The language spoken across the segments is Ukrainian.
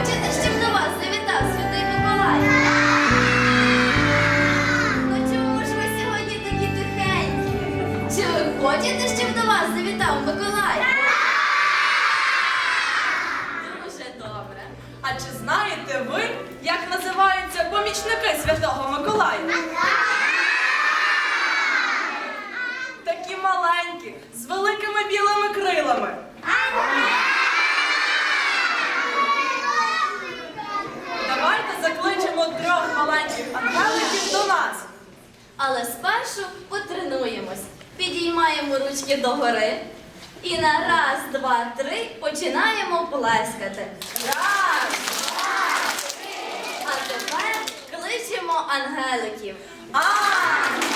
Хочете, щоб до вас завітав святий Миколай? Ну чому ж ви сьогодні такі тихенькі? Чи ви хочете, щоб до вас завітав Миколай? Дуже добре. А чи знаєте ви, як називаються помічники святого Миколая? Такі маленькі, з великими білими крилами. Але спершу потренуємось. Підіймаємо ручки догори. І на раз, два, три починаємо плескати. Раз, два, три. А тепер кличемо ангеликів. Ось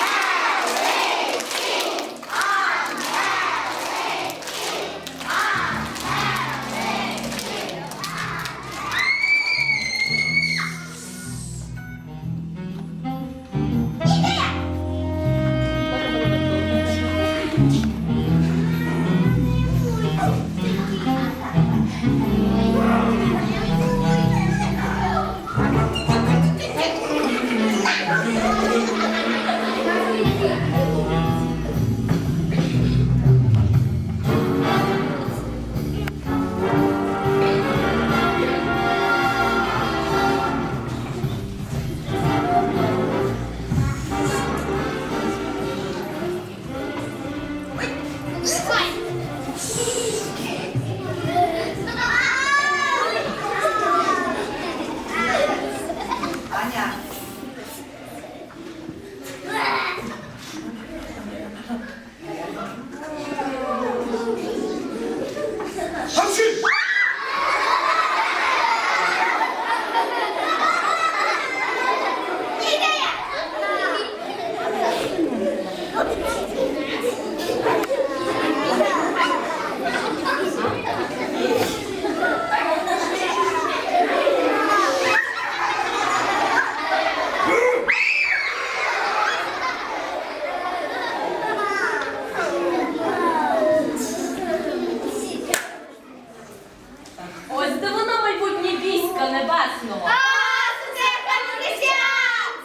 небесного.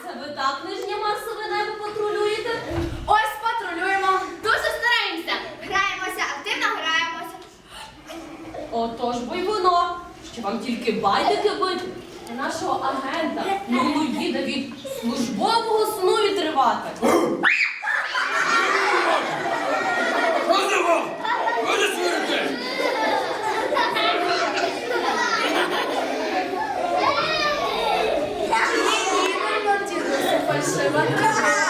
Це ви так нижнє Марсове небо патрулюєте? Ось патрулюємо. Дуже стараємося. Граємося, активно граємося. Отож бо й воно, що вам тільки байдики бити. Та Нашого агента ну їде від службового сну відривати. Що вам? Ви не свирите? Заглядали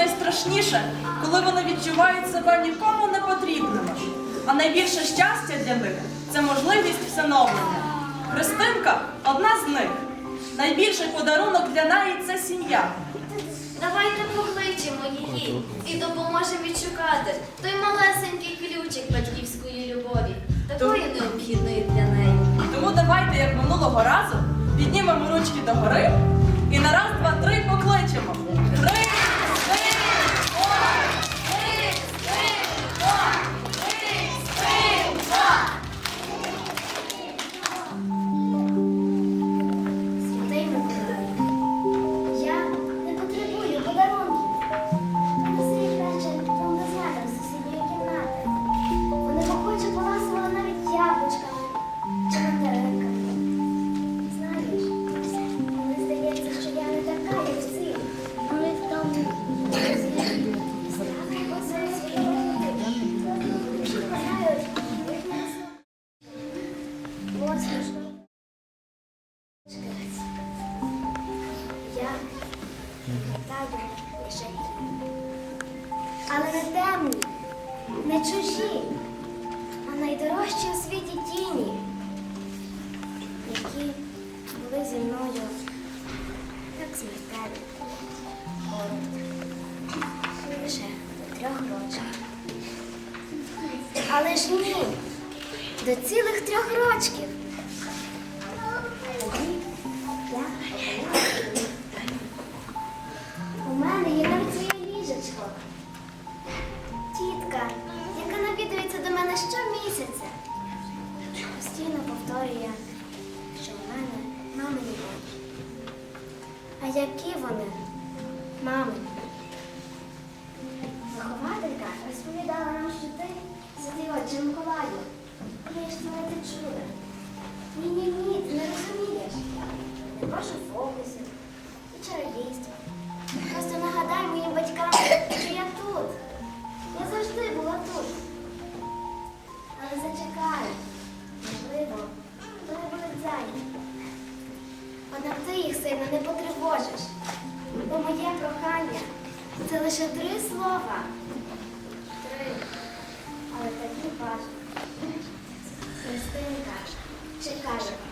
найстрашніше, коли вони відчувають себе нікому не потрібними. А найбільше щастя для них це можливість всиновлення. Христинка одна з них. Найбільший подарунок для неї це сім'я. Давайте покличемо її і допоможемо відшукати той малесенький ключик батьківської любові, такої необхідної для неї. Тому давайте, як минулого разу, піднімемо ручки догори і на Я катаю лежать, але не темні, не чужі, а найдорожчі у світі тіні, які були зі мною так смертельні. Лише до трьох років. Але ж ні, до цілих трьох рочків. історія, що в мене мами не очі. А які вони, мами? Вихователька розповідала нам, що ти сиділа чи Миколаю. Ми ж не чули. Ні-ні ні, ти не розумієш. Не прошу Checagem.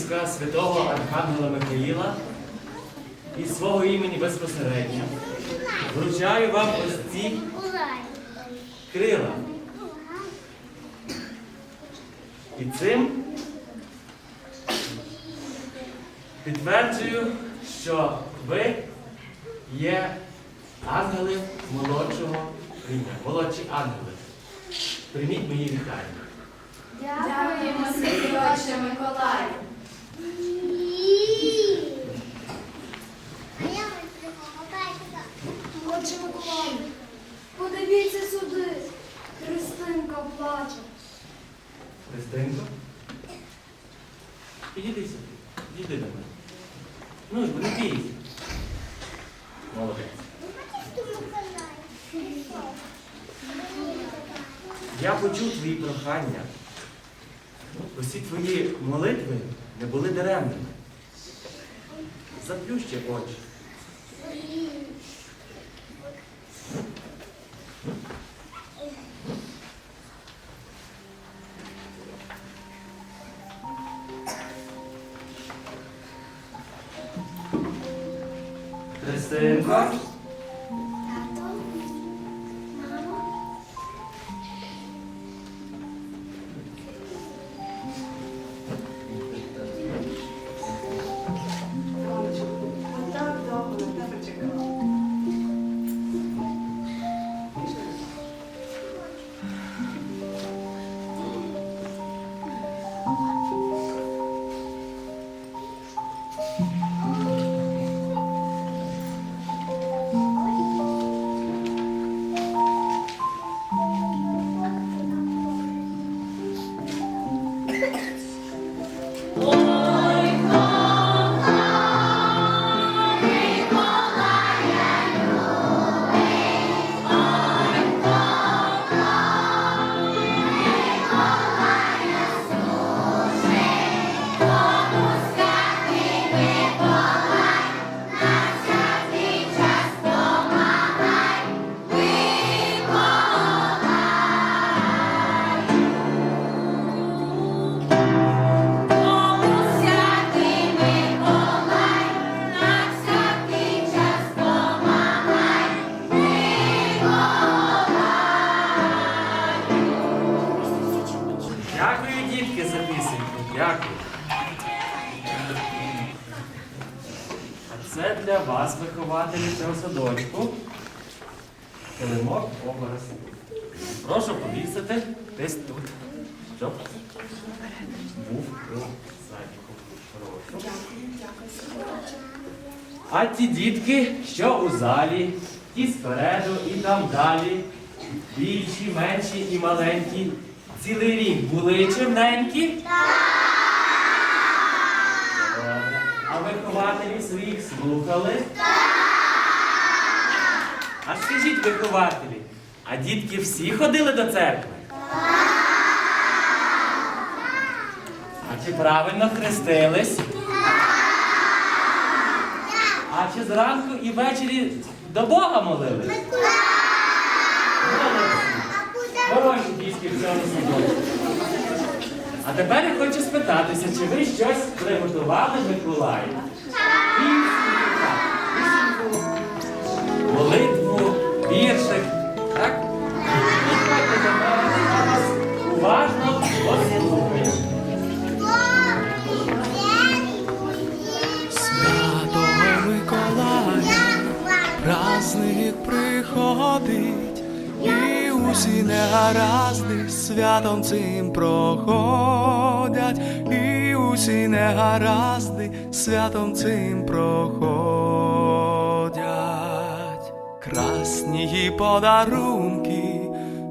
війська святого Архангела Михаїла і свого імені безпосередньо вручаю вам ось ці крила. І цим підтверджую, що ви є ангели молодшого рівня, молодші ангели. Прийміть мої вітання. Дякуємо, Святий Отче Миколаю. Отче Миколаю, подивіться сюди. Христинка плаче. Христинко. Підійди сюди. Підійди до мене. Ну ж, не бійся. Молодець. Я почув твої прохання. Усі твої молитви не були даремними. Заплющи очі. Був у садіку. Прошу. А ті дітки, що у залі, ті спереду і там далі, більші, менші і маленькі, цілий рік були чимненькі? А вихователів своїх слухали? А скажіть, вихователі, а дітки всі ходили до церкви? А чи правильно хрестились? А чи зранку і ввечері до Бога молились? Хороші дітки в цьому садочку. А тепер я хочу спитатися, чи ви щось приготували Миколаю? Цим проходять, і усі негаразди святом цим проходять. Красні подарунки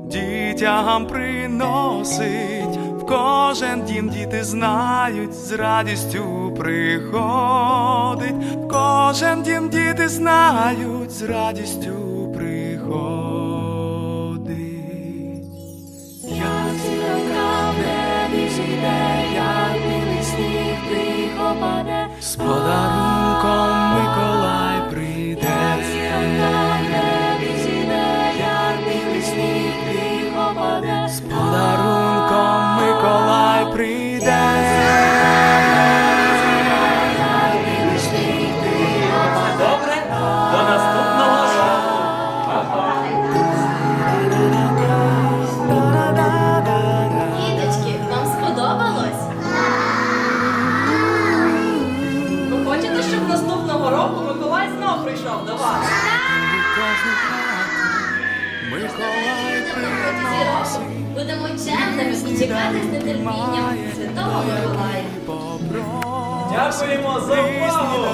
дітям приносить. В кожен дім діти знають, з радістю приходить. В кожен дім діти знають, з радістю 我的 Миколай приносить. Будемо чемними і чекати з нетерпінням Святого Миколая. Дякуємо за увагу!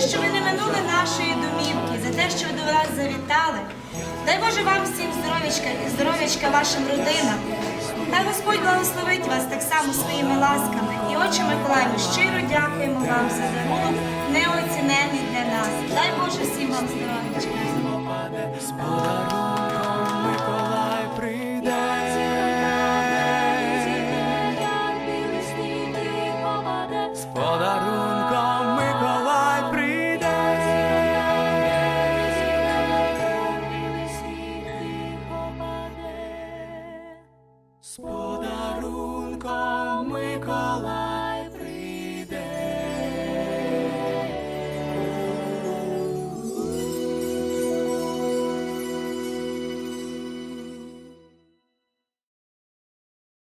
Що ви не минули нашої домівки, за те, що ви до нас завітали. Дай Боже вам всім здоров'ячка і здоров'ячка вашим родинам. Та Господь благословить вас так само своїми ласками. І Отче Миколаю, щиро дякуємо вам за дарунок неоцінений для нас. Дай Боже всім вам здоров'ячка.